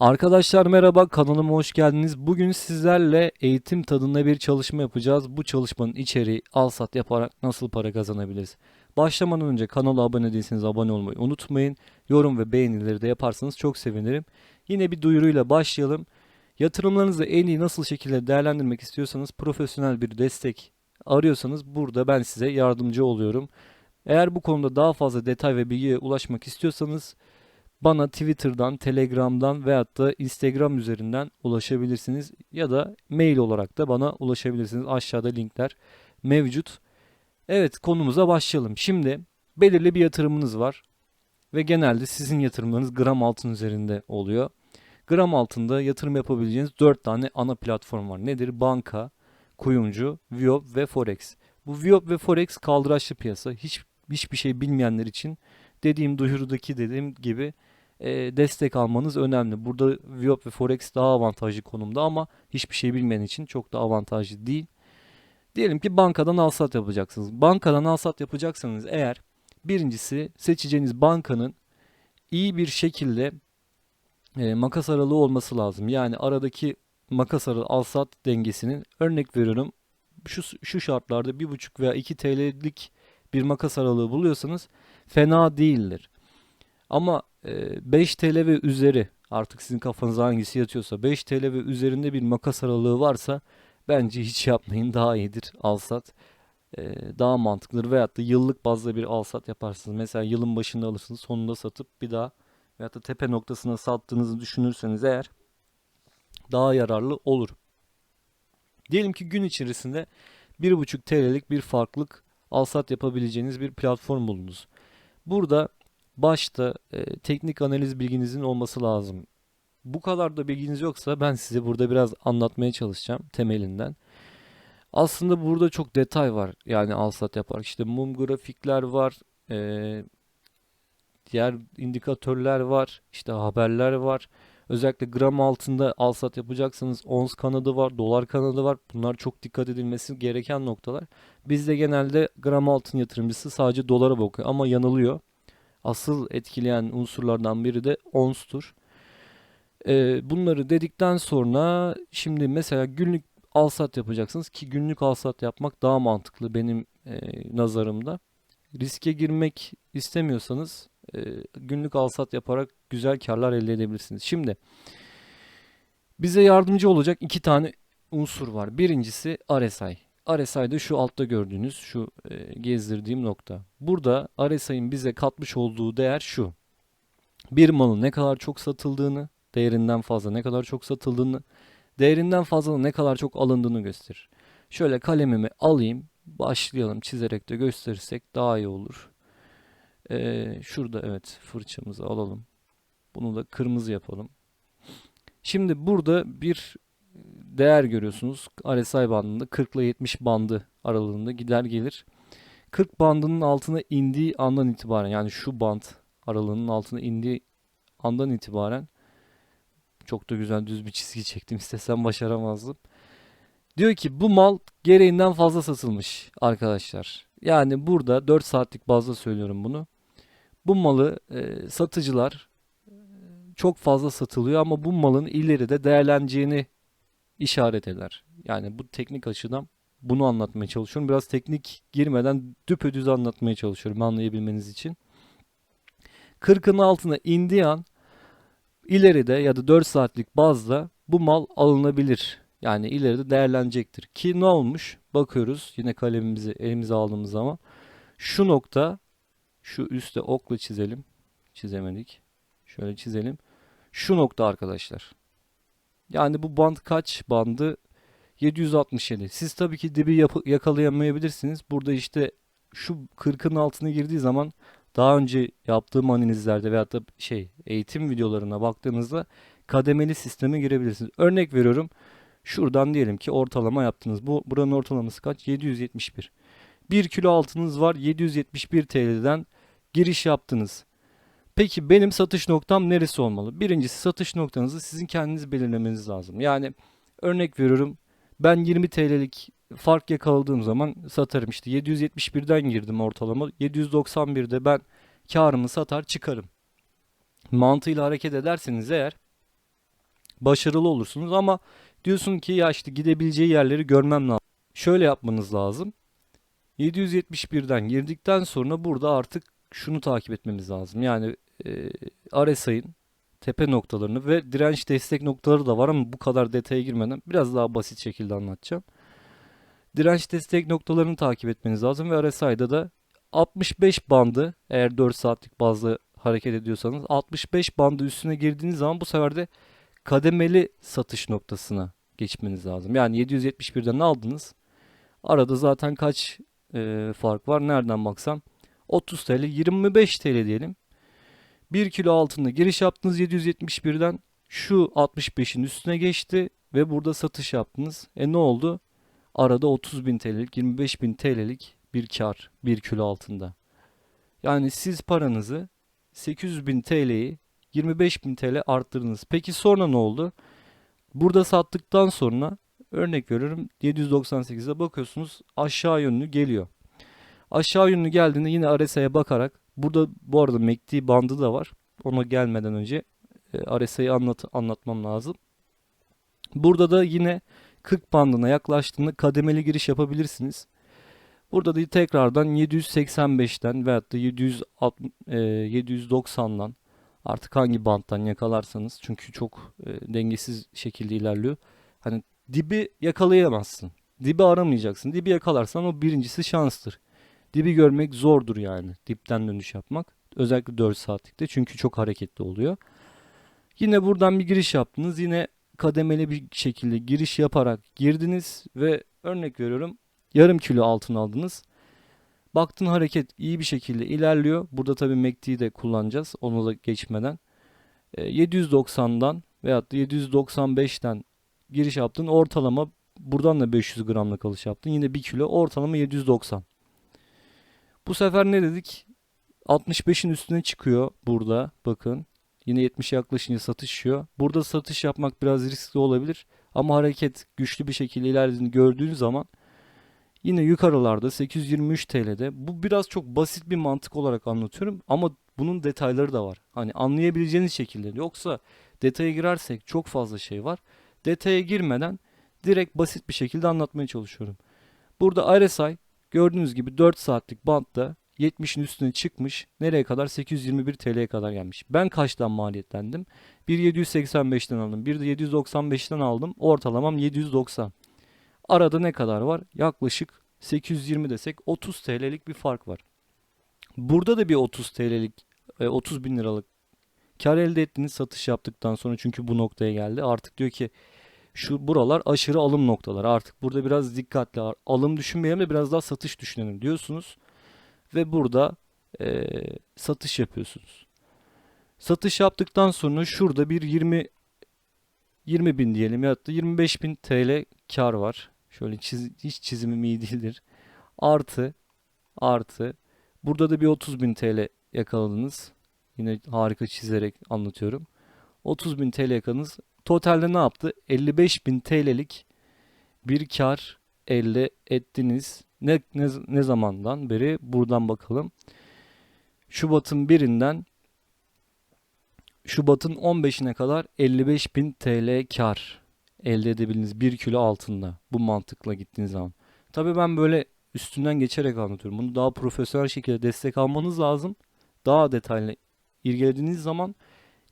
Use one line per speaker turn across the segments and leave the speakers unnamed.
Arkadaşlar merhaba kanalıma hoş geldiniz. Bugün sizlerle eğitim tadında bir çalışma yapacağız. Bu çalışmanın içeriği al sat yaparak nasıl para kazanabiliriz? Başlamadan önce kanala abone değilseniz abone olmayı unutmayın. Yorum ve beğenileri de yaparsanız çok sevinirim. Yine bir duyuruyla başlayalım. Yatırımlarınızı en iyi nasıl şekilde değerlendirmek istiyorsanız profesyonel bir destek arıyorsanız burada ben size yardımcı oluyorum. Eğer bu konuda daha fazla detay ve bilgiye ulaşmak istiyorsanız bana Twitter'dan, Telegram'dan veyahut da Instagram üzerinden ulaşabilirsiniz ya da mail olarak da bana ulaşabilirsiniz. Aşağıda linkler mevcut. Evet konumuza başlayalım. Şimdi belirli bir yatırımınız var ve genelde sizin yatırımlarınız gram altın üzerinde oluyor. Gram altında yatırım yapabileceğiniz 4 tane ana platform var. Nedir? Banka, kuyumcu, Viop ve Forex. Bu Viop ve Forex kaldıraçlı piyasa. Hiç hiçbir şey bilmeyenler için dediğim duyurudaki dediğim gibi e, destek almanız önemli. Burada Viop ve Forex daha avantajlı konumda ama hiçbir şey bilmeyen için çok da avantajlı değil. Diyelim ki bankadan alsat yapacaksınız. Bankadan alsat yapacaksanız eğer birincisi seçeceğiniz bankanın iyi bir şekilde e, makas aralığı olması lazım. Yani aradaki makas aralığı alsat dengesinin örnek veriyorum şu, şu şartlarda 1,5 veya 2 TL'lik bir makas aralığı buluyorsanız fena değildir. Ama 5 TL ve üzeri artık sizin kafanıza hangisi yatıyorsa 5 TL ve üzerinde bir makas aralığı varsa bence hiç yapmayın daha iyidir alsat. E, daha mantıklıdır veyahut da yıllık bazda bir alsat yaparsınız. Mesela yılın başında alırsınız sonunda satıp bir daha veyahut da tepe noktasına sattığınızı düşünürseniz eğer daha yararlı olur. Diyelim ki gün içerisinde 1,5 TL'lik bir farklılık alsat yapabileceğiniz bir platform buldunuz. Burada başta e, teknik analiz bilginizin olması lazım. Bu kadar da bilginiz yoksa ben size burada biraz anlatmaya çalışacağım temelinden. Aslında burada çok detay var. Yani alsat yapar. İşte mum grafikler var. e, diğer indikatörler var. işte haberler var. Özellikle gram altında alsat yapacaksanız ons kanadı var, dolar kanadı var. Bunlar çok dikkat edilmesi gereken noktalar. Bizde genelde gram altın yatırımcısı sadece dolara bakıyor ama yanılıyor. Asıl etkileyen unsurlardan biri de onstur. Ee, bunları dedikten sonra şimdi mesela günlük alsat yapacaksınız ki günlük alsat yapmak daha mantıklı benim e, nazarımda. Riske girmek istemiyorsanız e, günlük alsat yaparak güzel karlar elde edebilirsiniz. Şimdi bize yardımcı olacak iki tane unsur var. Birincisi RSI. RSI'de şu altta gördüğünüz şu e, gezdirdiğim nokta. Burada RSI'nin bize katmış olduğu değer şu. Bir malın ne kadar çok satıldığını, değerinden fazla ne kadar çok satıldığını, değerinden fazla ne kadar çok alındığını gösterir. Şöyle kalemimi alayım, başlayalım çizerek de gösterirsek daha iyi olur. Ee, şurada evet fırçamızı alalım. Bunu da kırmızı yapalım. Şimdi burada bir değer görüyorsunuz. RSI bandında 40 ile 70 bandı aralığında gider gelir. 40 bandının altına indiği andan itibaren yani şu band aralığının altına indiği andan itibaren çok da güzel düz bir çizgi çektim. İstesem başaramazdım. Diyor ki bu mal gereğinden fazla satılmış arkadaşlar. Yani burada 4 saatlik bazda söylüyorum bunu. Bu malı e, satıcılar e, çok fazla satılıyor ama bu malın ileride değerleneceğini işaret eder. Yani bu teknik açıdan bunu anlatmaya çalışıyorum. Biraz teknik girmeden düpedüz anlatmaya çalışıyorum anlayabilmeniz için. 40'ın altına indiği an ileride ya da 4 saatlik bazda bu mal alınabilir. Yani ileride değerlenecektir. Ki ne olmuş? Bakıyoruz yine kalemimizi elimize aldığımız zaman şu nokta şu üstte okla çizelim. Çizemedik. Şöyle çizelim. Şu nokta arkadaşlar. Yani bu band kaç bandı? 767. Siz tabii ki dibi yakalayamayabilirsiniz. Burada işte şu 40'ın altına girdiği zaman daha önce yaptığım analizlerde veyahut da şey eğitim videolarına baktığınızda kademeli sisteme girebilirsiniz. Örnek veriyorum. Şuradan diyelim ki ortalama yaptınız. Bu buranın ortalaması kaç? 771. 1 kilo altınız var. 771 TL'den giriş yaptınız. Peki benim satış noktam neresi olmalı? Birincisi satış noktanızı sizin kendiniz belirlemeniz lazım. Yani örnek veriyorum ben 20 TL'lik fark yakaladığım zaman satarım. İşte 771'den girdim ortalama. 791'de ben karımı satar çıkarım. Mantığıyla hareket ederseniz eğer başarılı olursunuz ama diyorsun ki ya işte gidebileceği yerleri görmem lazım. Şöyle yapmanız lazım. 771'den girdikten sonra burada artık şunu takip etmemiz lazım. Yani e, RSI'ın tepe noktalarını ve direnç destek noktaları da var ama bu kadar detaya girmeden biraz daha basit şekilde anlatacağım. Direnç destek noktalarını takip etmeniz lazım ve RSI'da da 65 bandı eğer 4 saatlik bazlı hareket ediyorsanız 65 bandı üstüne girdiğiniz zaman bu sefer de kademeli satış noktasına geçmeniz lazım. Yani 771'den aldınız. Arada zaten kaç e, fark var? Nereden baksan 30 TL, 25 TL diyelim. 1 kilo altında giriş yaptınız 771'den şu 65'in üstüne geçti ve burada satış yaptınız. E ne oldu? Arada 30 bin TL'lik 25 bin TL'lik bir kar 1 kilo altında. Yani siz paranızı 800 bin TL'yi 25 bin TL arttırdınız. Peki sonra ne oldu? Burada sattıktan sonra örnek veriyorum 798'e bakıyorsunuz aşağı yönlü geliyor. Aşağı yönlü geldiğinde yine RSI'ye bakarak burada bu arada MACD bandı da var. Ona gelmeden önce e, anlat anlatmam lazım. Burada da yine 40 bandına yaklaştığında kademeli giriş yapabilirsiniz. Burada da tekrardan 785'ten veyahut da 760, e, 790'dan artık hangi banttan yakalarsanız çünkü çok e, dengesiz şekilde ilerliyor. Hani dibi yakalayamazsın. Dibi aramayacaksın. Dibi yakalarsan o birincisi şanstır. Dibi görmek zordur yani. Dipten dönüş yapmak. Özellikle 4 saatlikte çünkü çok hareketli oluyor. Yine buradan bir giriş yaptınız. Yine kademeli bir şekilde giriş yaparak girdiniz ve örnek veriyorum yarım kilo altın aldınız. Baktın hareket iyi bir şekilde ilerliyor. Burada tabii MACD'yi de kullanacağız. Onu da geçmeden. E, 790'dan veyahut da 795'ten giriş yaptın. Ortalama buradan da 500 gramlık alış yaptın. Yine 1 kilo ortalama 790. Bu sefer ne dedik? 65'in üstüne çıkıyor burada. Bakın. Yine 70'e yaklaşınca satışıyor. Burada satış yapmak biraz riskli olabilir. Ama hareket güçlü bir şekilde ilerlediğini gördüğün zaman yine yukarılarda 823 TL'de. Bu biraz çok basit bir mantık olarak anlatıyorum. Ama bunun detayları da var. Hani anlayabileceğiniz şekilde. Yoksa detaya girersek çok fazla şey var. Detaya girmeden direkt basit bir şekilde anlatmaya çalışıyorum. Burada RSI gördüğünüz gibi 4 saatlik bantta 70'in üstüne çıkmış. Nereye kadar? 821 TL'ye kadar gelmiş. Ben kaçtan maliyetlendim? Bir 785'ten aldım. Bir de 795'ten aldım. Ortalamam 790. Arada ne kadar var? Yaklaşık 820 desek 30 TL'lik bir fark var. Burada da bir 30 TL'lik 30 bin liralık kar elde ettiniz satış yaptıktan sonra çünkü bu noktaya geldi. Artık diyor ki şu buralar aşırı alım noktaları. Artık burada biraz dikkatli alım düşünmeyelim de biraz daha satış düşünelim diyorsunuz ve burada e, satış yapıyorsunuz. Satış yaptıktan sonra şurada bir 20 20 bin diyelim ya da 25 bin TL kar var. Şöyle çiz, hiç çizimim iyi değildir. Artı artı burada da bir 30 bin TL yakaladınız. Yine harika çizerek anlatıyorum. 30 bin TL yakaladınız. Totalde ne yaptı? 55 bin TL'lik bir kar elde ettiniz. Ne, ne, ne zamandan beri? Buradan bakalım. Şubat'ın birinden Şubat'ın 15'ine kadar 55.000 TL kar elde edebildiğiniz 1 kilo altında bu mantıkla gittiğiniz zaman. Tabii ben böyle üstünden geçerek anlatıyorum. Bunu daha profesyonel şekilde destek almanız lazım. Daha detaylı irgelediğiniz zaman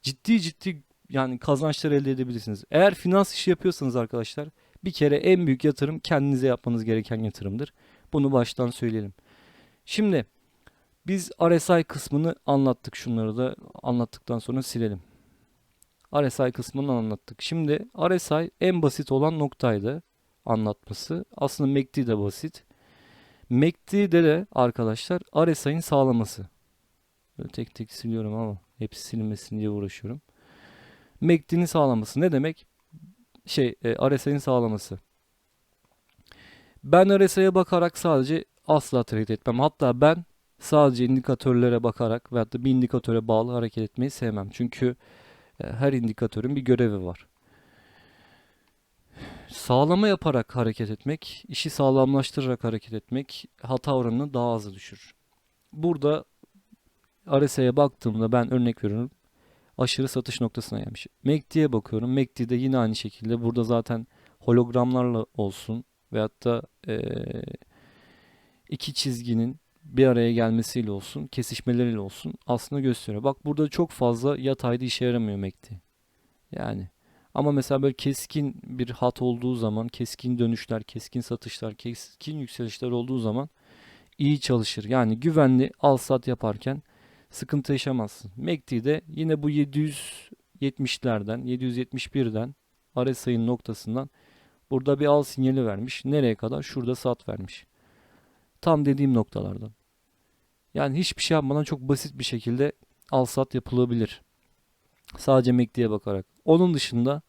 ciddi ciddi yani kazançlar elde edebilirsiniz. Eğer finans işi yapıyorsanız arkadaşlar bir kere en büyük yatırım kendinize yapmanız gereken yatırımdır. Bunu baştan söyleyelim. Şimdi biz RSI kısmını anlattık. Şunları da anlattıktan sonra silelim. RSI kısmını anlattık. Şimdi RSI en basit olan noktaydı anlatması. Aslında MACD de basit. MACD'de de arkadaşlar RSI'nin sağlaması. Böyle tek tek siliyorum ama hepsi silinmesin diye uğraşıyorum. MACD'nin sağlaması ne demek? Şey, e, RSI'nin sağlaması. Ben RSI'ye bakarak sadece asla trade etmem. Hatta ben sadece indikatörlere bakarak veyahut da bir indikatöre bağlı hareket etmeyi sevmem. Çünkü e, her indikatörün bir görevi var. Sağlama yaparak hareket etmek, işi sağlamlaştırarak hareket etmek hata oranını daha az düşürür. Burada RSI'ye baktığımda ben örnek veriyorum. Aşırı satış noktasına gelmiş. MACD'ye bakıyorum. MACD'de yine aynı şekilde burada zaten hologramlarla olsun veyahut da eee, iki çizginin bir araya gelmesiyle olsun, kesişmeleriyle olsun aslında gösteriyor. Bak burada çok fazla yatayda işe yaramıyor MACD. Yani ama mesela böyle keskin bir hat olduğu zaman, keskin dönüşler, keskin satışlar, keskin yükselişler olduğu zaman iyi çalışır. Yani güvenli al sat yaparken sıkıntı yaşamazsın. MACD'de yine bu 770'lerden, 771'den RSI'nin noktasından burada bir al sinyali vermiş. Nereye kadar? Şurada sat vermiş. Tam dediğim noktalardan. Yani hiçbir şey yapmadan çok basit bir şekilde al sat yapılabilir. Sadece MACD'ye bakarak. Onun dışında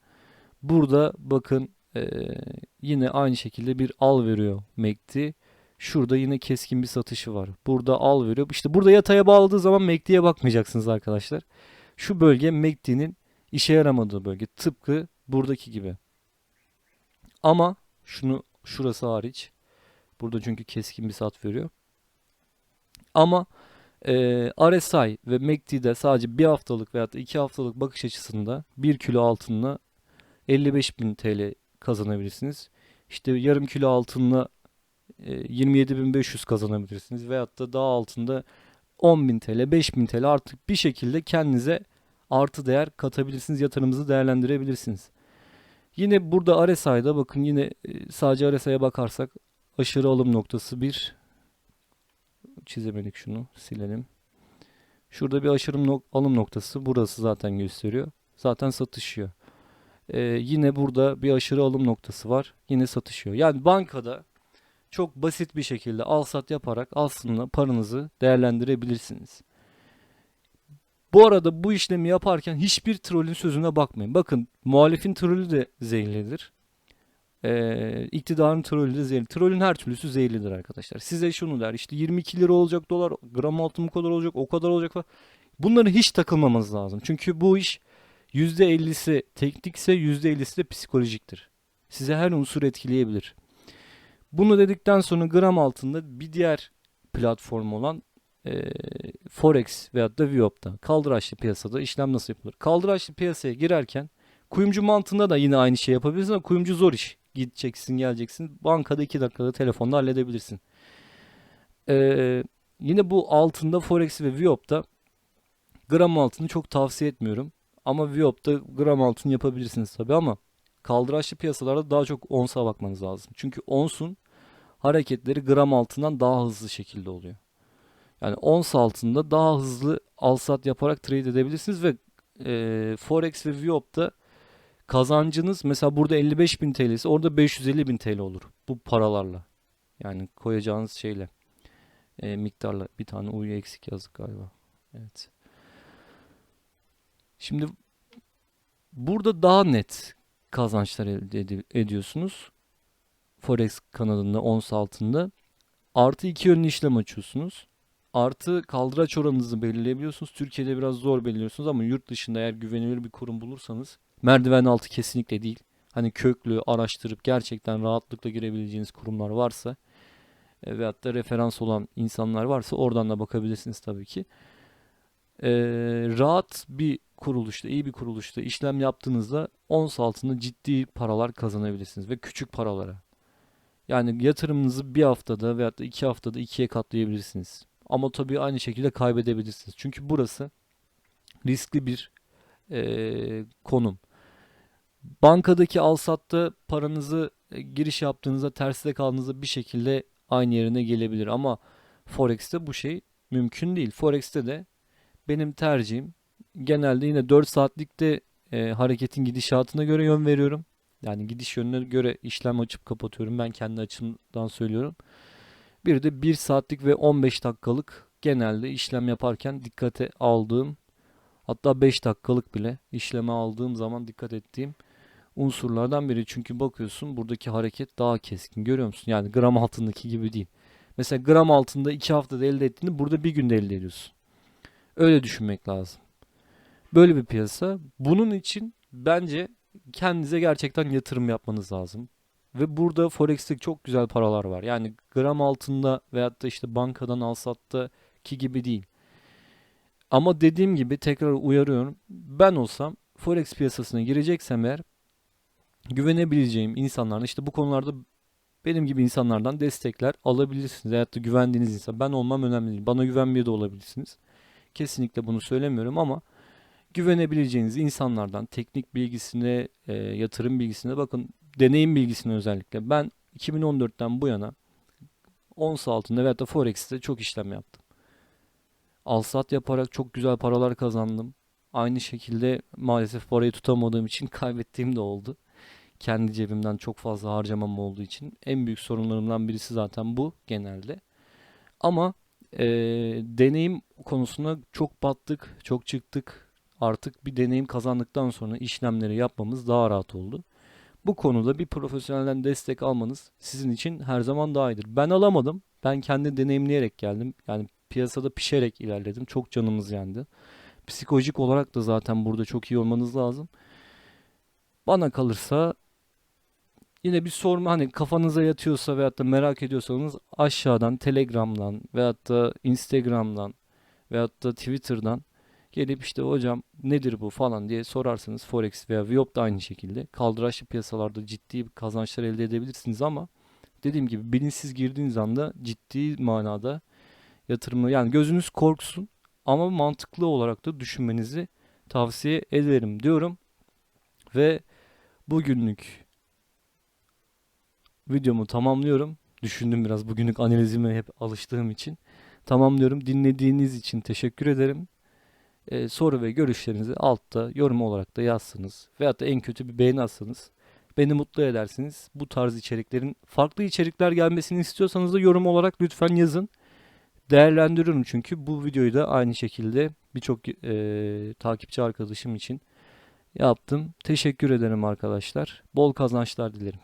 burada bakın eee, yine aynı şekilde bir al veriyor MACD. Şurada yine keskin bir satışı var. Burada al veriyor. İşte burada yataya bağladığı zaman MACD'ye bakmayacaksınız arkadaşlar. Şu bölge MACD'nin işe yaramadığı bölge. Tıpkı buradaki gibi. Ama şunu şurası hariç. Burada çünkü keskin bir sat veriyor. Ama eee RSI ve MACD'de sadece bir haftalık veya da iki haftalık bakış açısında 1 kilo altınla 55.000 TL kazanabilirsiniz. İşte yarım kilo altınla e, 27.500 kazanabilirsiniz. Veyahut da daha altında 10.000 TL, 5.000 TL artık bir şekilde kendinize artı değer katabilirsiniz. Yatırımınızı değerlendirebilirsiniz. Yine burada RSI'da bakın yine e, sadece RSI'ye bakarsak aşırı alım noktası bir çizemedik şunu silelim. Şurada bir aşırı nok- alım noktası burası zaten gösteriyor. Zaten satışıyor. Ee, yine burada bir aşırı alım noktası var. Yine satışıyor. Yani bankada çok basit bir şekilde al sat yaparak aslında paranızı değerlendirebilirsiniz. Bu arada bu işlemi yaparken hiçbir trolün sözüne bakmayın. Bakın muhalifin trolü de zehirlidir. Ee, iktidarın trolü de zehirli. Trolün her türlüsü zehirlidir arkadaşlar. Size şunu der işte 22 lira olacak dolar, gram altın bu kadar olacak, o kadar olacak falan. Bunlara hiç takılmamanız lazım. Çünkü bu iş %50'si teknikse %50'si de psikolojiktir. Size her unsur etkileyebilir. Bunu dedikten sonra gram altında bir diğer platform olan eee, Forex veyahut da Viop'ta kaldıraçlı piyasada işlem nasıl yapılır? Kaldıraçlı piyasaya girerken kuyumcu mantığında da yine aynı şey yapabilirsin ama kuyumcu zor iş. Gideceksin geleceksin bankada 2 dakikada telefonda halledebilirsin. Eee, yine bu altında Forex ve Viop'ta gram altını çok tavsiye etmiyorum. Ama Viop'ta gram altın yapabilirsiniz tabii ama kaldıraçlı piyasalarda daha çok onsa bakmanız lazım. Çünkü onsun hareketleri gram altından daha hızlı şekilde oluyor. Yani ons altında daha hızlı alsat yaparak trade edebilirsiniz ve e, Forex ve Viop'ta kazancınız mesela burada 55.000 TL ise orada 550.000 TL olur bu paralarla. Yani koyacağınız şeyle e, miktarla bir tane uyu eksik yazdık galiba. Evet. Şimdi burada daha net kazançlar elde edi- ediyorsunuz. Forex kanalında ons altında. Artı iki yönlü işlem açıyorsunuz. Artı kaldıraç oranınızı belirleyebiliyorsunuz. Türkiye'de biraz zor belirliyorsunuz ama yurt dışında eğer güvenilir bir kurum bulursanız merdiven altı kesinlikle değil. Hani köklü araştırıp gerçekten rahatlıkla girebileceğiniz kurumlar varsa e, veyahut da referans olan insanlar varsa oradan da bakabilirsiniz tabii ki. Ee, rahat bir kuruluşta, iyi bir kuruluşta işlem yaptığınızda ons altında ciddi paralar kazanabilirsiniz ve küçük paralara. Yani yatırımınızı bir haftada veyahut da iki haftada ikiye katlayabilirsiniz. Ama tabii aynı şekilde kaybedebilirsiniz. Çünkü burası riskli bir eee, konum. Bankadaki alsatta paranızı e, giriş yaptığınızda tersine kaldığınızda bir şekilde aynı yerine gelebilir. Ama Forex'te bu şey mümkün değil. Forex'te de benim tercihim genelde yine 4 saatlikte e, hareketin gidişatına göre yön veriyorum. Yani gidiş yönüne göre işlem açıp kapatıyorum. Ben kendi açımdan söylüyorum. Bir de 1 saatlik ve 15 dakikalık genelde işlem yaparken dikkate aldığım hatta 5 dakikalık bile işleme aldığım zaman dikkat ettiğim unsurlardan biri. Çünkü bakıyorsun buradaki hareket daha keskin. Görüyor musun? Yani gram altındaki gibi değil. Mesela gram altında 2 haftada elde ettiğini burada bir günde elde ediyorsun. Öyle düşünmek lazım. Böyle bir piyasa. Bunun için bence kendinize gerçekten yatırım yapmanız lazım. Ve burada Forex'te çok güzel paralar var. Yani gram altında veyahut da işte bankadan al sattaki gibi değil. Ama dediğim gibi tekrar uyarıyorum. Ben olsam Forex piyasasına gireceksem eğer güvenebileceğim insanlardan işte bu konularda benim gibi insanlardan destekler alabilirsiniz. Veyahut da güvendiğiniz insan. Ben olmam önemli değil. Bana güvenmiyor da olabilirsiniz. Kesinlikle bunu söylemiyorum ama güvenebileceğiniz insanlardan teknik bilgisine, e, yatırım bilgisine bakın deneyim bilgisine özellikle. Ben 2014'ten bu yana ons altında veyahut da Forex'te çok işlem yaptım. Alsat yaparak çok güzel paralar kazandım. Aynı şekilde maalesef parayı tutamadığım için kaybettiğim de oldu. Kendi cebimden çok fazla harcamam olduğu için. En büyük sorunlarımdan birisi zaten bu genelde. Ama eee, deneyim konusuna çok battık, çok çıktık. Artık bir deneyim kazandıktan sonra işlemleri yapmamız daha rahat oldu. Bu konuda bir profesyonelden destek almanız sizin için her zaman daha iyidir. Ben alamadım. Ben kendi deneyimleyerek geldim. Yani piyasada pişerek ilerledim. Çok canımız yandı. Psikolojik olarak da zaten burada çok iyi olmanız lazım. Bana kalırsa yine bir sorma hani kafanıza yatıyorsa veyahut da merak ediyorsanız aşağıdan Telegram'dan veyahut da Instagram'dan veyahut da Twitter'dan gelip işte hocam nedir bu falan diye sorarsanız Forex veya Viyop da aynı şekilde kaldıraçlı piyasalarda ciddi kazançlar elde edebilirsiniz ama dediğim gibi bilinçsiz girdiğiniz anda ciddi manada yatırımı yani gözünüz korksun ama mantıklı olarak da düşünmenizi tavsiye ederim diyorum ve bugünlük videomu tamamlıyorum. Düşündüm biraz bugünlük analizime hep alıştığım için. Tamamlıyorum. Dinlediğiniz için teşekkür ederim. Ee, soru ve görüşlerinizi altta yorum olarak da yazsınız. Veyahut da en kötü bir beğeni atsanız beni mutlu edersiniz. Bu tarz içeriklerin farklı içerikler gelmesini istiyorsanız da yorum olarak lütfen yazın. Değerlendiriyorum çünkü bu videoyu da aynı şekilde birçok eee, takipçi arkadaşım için yaptım. Teşekkür ederim arkadaşlar. Bol kazançlar dilerim.